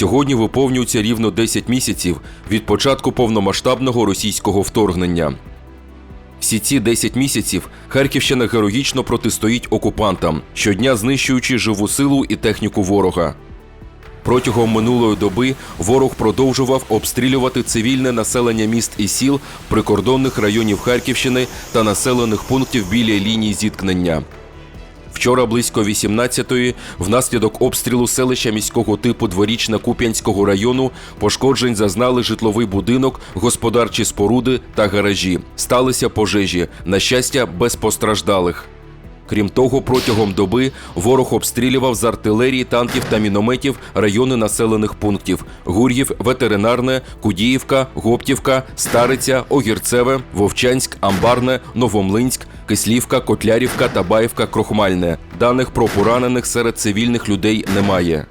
Сьогодні виповнюється рівно 10 місяців від початку повномасштабного російського вторгнення. Всі ці 10 місяців Харківщина героїчно протистоїть окупантам, щодня знищуючи живу силу і техніку ворога. Протягом минулої доби ворог продовжував обстрілювати цивільне населення міст і сіл прикордонних районів Харківщини та населених пунктів біля лінії зіткнення. Вчора близько 18-ї внаслідок обстрілу селища міського типу Дворічна Куп'янського району пошкоджень зазнали житловий будинок, господарчі споруди та гаражі. Сталися пожежі, на щастя, без постраждалих. Крім того, протягом доби ворог обстрілював з артилерії, танків та мінометів райони населених пунктів: Гур'їв, Ветеринарне, Кудіївка, Гоптівка, Стариця, Огірцеве, Вовчанськ, Амбарне, Новомлинськ, Кислівка, Котлярівка Табаївка, Крохмальне. Даних про поранених серед цивільних людей немає.